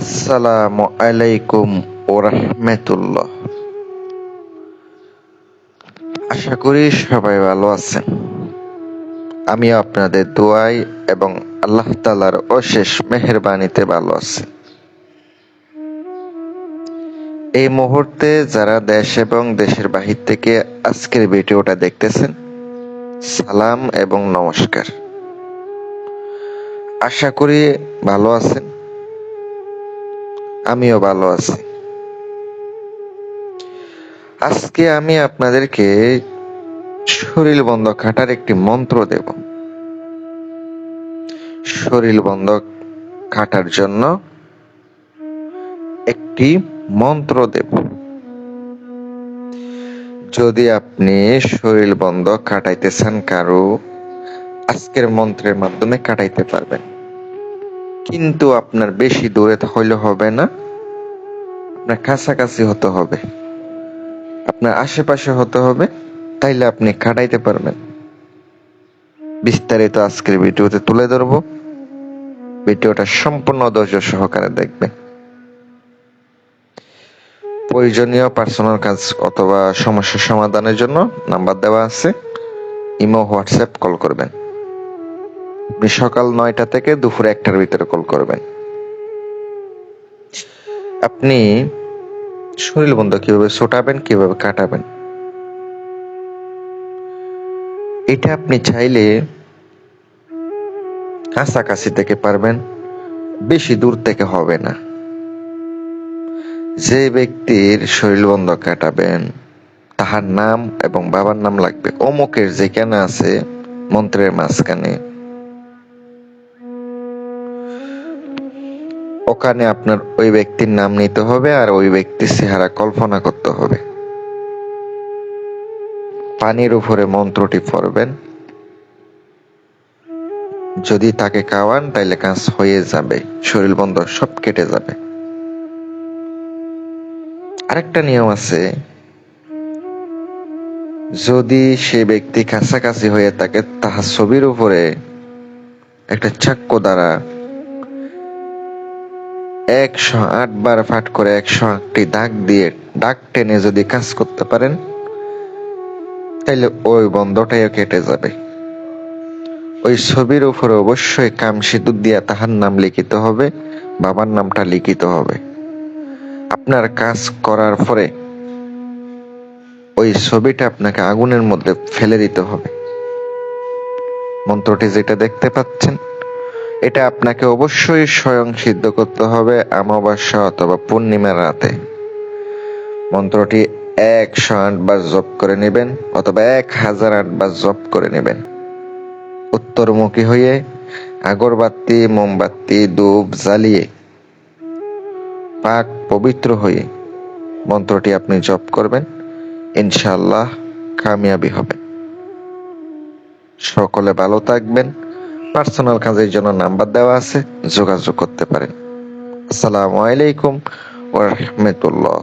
আসসালামু আলাইকুম ও রহমতুল্লাহ। আশা করি সবাই ভালো আছেন। আমি আপনাদের দোয়াই এবং আল্লাহ তালার অশেষ মেহরবানিতে ভালো আছি। এই মুহূর্তে যারা দেশ এবং দেশের বাহির থেকে আজকের ভিডিওটা দেখতেছেন, সালাম এবং নমস্কার। আশা করি ভালো আছেন। আমিও ভালো আছি। আজকে আমি আপনাদেরকে শরীর বন্ধ খাটার একটি মন্ত্র দেব। শরীর বন্ধ খাটার জন্য একটি মন্ত্র দেব। যদি আপনি শরীর বন্ধ কাটাইতে চান কারও, আজকের মন্ত্রের মাধ্যমে কাটাইতে পারবেন। কিন্তু আপনার বেশি দূরে হইলে হবে না। আপনার কাছাকাছি হতে হবে। আপনার আশেপাশে হতে হবে, তাইলে আপনি কাটাইতে পারবেন। বিস্তারিত আজকের ভিডিওতে তুলে ধরব। ভিডিওটা সম্পূর্ণ ধৈর্য সহকারে দেখবেন। প্রয়োজনীয় পার্সোনাল কাজ অথবা সমস্যা সমাধানের জন্য নাম্বার দেওয়া আছে। ইমো, হোয়াটসঅ্যাপ কল করবেন। আপনি সকাল নয়টা থেকে দুপুর একটার ভিতরে কল করবেন। আপনি শরীর বন্ধ কীভাবে ছোটাবেন কীভাবে কাটাবেন? এটা আপনি চাইলে কাছাকাছি থেকে পারবেন, বেশি দূর থেকে হবে না। যে ব্যক্তির শরীর বন্ধ কাটাবেন, তাহার নাম এবং বাবার নাম লাগবে। অমুকের যেখানে আছে, মন্ত্রের মাঝখানে ওখানে আপনার ওই ব্যক্তির নাম নিতে হবে আর ওই ব্যক্তির চেহারা কল্পনা করতে হবে। পানির উপরে মন্ত্রটি পড়বেন। যদি তাকে খাওয়ান, তাইলে কাজ হয়ে যাবে। শরীর বন্ধ, সব কেটে যাবে। আরেকটা নিয়ম আছে। যদি সে ব্যক্তি কাছাকাছি হয়ে থাকে, তাহার ছবির উপরে একটা চাক্কু দ্বারা একশো আট বার ফাট করে একশো আটটি দাগ দিয়ে ডাক টেনে যদি কাজ করতে পারেন তাহলে ওই বন্ধটাও কেটে যাবে। ওই ছবির উপরে অবশ্যই কাম সিঁদুর দিয়া তাহার নাম লিখিত হবে, বাবার নামটা লিখিত হবে। আপনার কাজ করার পরে ওই ছবিটা আপনাকে আগুনের মধ্যে ফেলে দিতে হবে। মন্ত্রটি যেটা দেখতে পাচ্ছেন এটা আপনাকে অবশ্যই স্বয়ং সিদ্ধ করতে হবে অমাবস্যা অথবা পূর্ণিমার রাতে। মন্ত্রটি একশো আটবার জপ করে নেবেন অথবা এক হাজার আটবার জপ করে নেবেন। উত্তরমুখী হয়ে আগরবাতি, মোমবাতি, ধূপ জ্বালিয়ে পাক পবিত্র হয়ে মন্ত্রটি আপনি জপ করবেন ইনশাল্লাহ কামিয়াবি হবে। সকলে ভালো থাকবেন। পার্সোনাল কাজের জন্য নাম্বার দেওয়া আছে যোগাযোগ করতে পারেন। আসসালামু আলাইকুম ওয়া রাহমাতুল্লাহ।